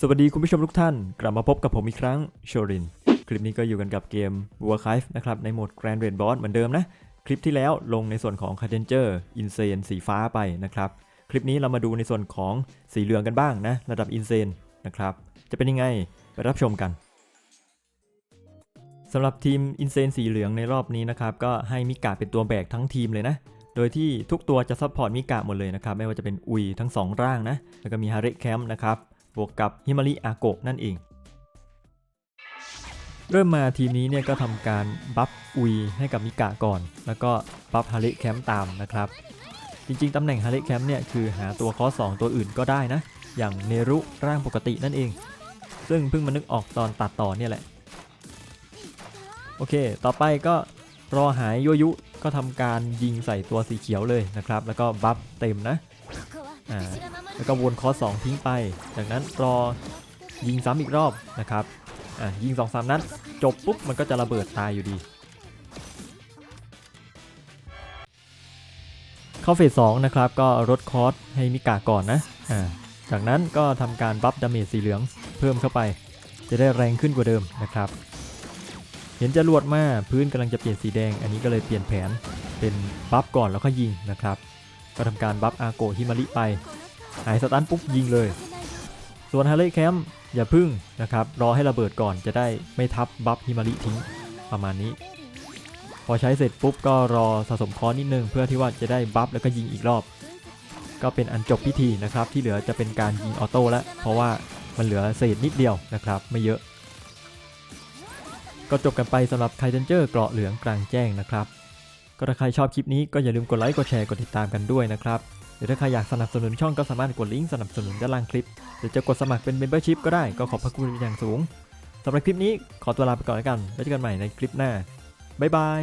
สวัสดีคุณผู้ชมทุกท่าน กลับมาพบกับผมอีกครั้งโชริน คลิปนี้ก็อยู่กันกับเกม w a r c r i f นะครับ ในโหมด Grand Raid Boss เหมือนเดิมนะ คลิปที่แล้วลงในส่วนของ c a d e n g e r Insane สีฟ้าไปนะครับ คลิปนี้เรามาดูในส่วนของสีเหลืองกันบ้างนะ ระดับ Insane นะครับ จะเป็นยังไงไปรับชมกันสำหรับทีม Insane สีเหลืองในรอบนี้นะครับก็ให้มิกาเป็นตัวแบกทั้งทีมเลยนะโดยที่ทุกตัวจะซัพพอร์ตมิกะหมดเลยนะครับ ไม่ว่าจะเป็นอุยทั้งสองร่างนะ แล้วก็มีฮาริแคมป์นะครับ บวกกับฮิมาริอาโกะนั่นเอง เริ่มมาทีมนี้เนี่ยก็ทำการบัฟอุยให้กับมิกะก่อน แล้วก็บัฟฮาริแคมป์ตามนะครับ จริงๆตำแหน่งฮาริแคมป์เนี่ยคือหาตัวคอส2ตัวอื่นก็ได้นะ อย่างเนรุร่างปกตินั่นเอง ซึ่งเพิ่งมานึกออกตอนตัดต่อเนี่ยแหละ โอเค ต่อไปก็รอหายยั่วยุก็ทำการยิงใส่ตัวสีเขียวเลยนะครับ แล้วก็บัฟเต็มนะ อ่าแล้วก็วนคอสสองทิ้งไป จากนั้นรอยิงซ้ำอีกรอบนะครับอะยิง2องสามนัดจบปุ๊บมันก็จะระเบิดตายอยู่ดีเข้าเฟสสองนะครับก็ลดคอสให้มิกาก่อนนะอ่าจากนั้นก็ทำการบัฟดาเมจสีเหลืองเพิ่มเข้าไป จะได้แรงขึ้นกว่าเดิมนะครับ เห็นจะรวดมาพื้นกำลังจะเปลี่ยนสีแดง อันนี้ก็เลยเปลี่ยนแผนเป็นบัฟก่อนแล้วก็ยิงนะครับ ก็ทำการบัฟอาโกฮิมาริไป หายสตันปุ๊บยิงเลย ส่วนฮาร์เลย์แคมป์อย่าพึ่งนะครับ รอให้ระเบิดก่อนจะได้ไม่ทับบัฟฮิมาริทิ้งประมาณนี้ พอใช้เสร็จปุ๊บก็รอสะสมคอร์สนิดนึง เพื่อที่ว่าจะได้บัฟแล้วก็ยิงอีกรอบ ก็เป็นอันจบพิธีนะครับ ที่เหลือจะเป็นการยิงออโต้แล้วเพราะว่ามันเหลือเศษนิดเดียวนะครับ ไม่เยอะ ก็จบกันไปสำหรับไทเทนเจอร์เกราะเหลืองกลางแจ้งนะครับ ก็ถ้าใครชอบคลิปนี้ก็อย่าลืมกดไลค์กดแชร์กดติดตามกันด้วยนะครับหรือถ้าใครอยากสนับสนุนช่องก็สามารถกดลิงก์สนับสนุนด้านล่างคลิปหรือจะกดสมัครเป็น Membership ก็ได้ก็ขอบพระคุณเป็นอย่างสูงสำหรับคลิปนี้ขอตัวลาไปก่อนแล้วกัน แล้วเจอกันใหม่ในคลิปหน้าบ๊ายบาย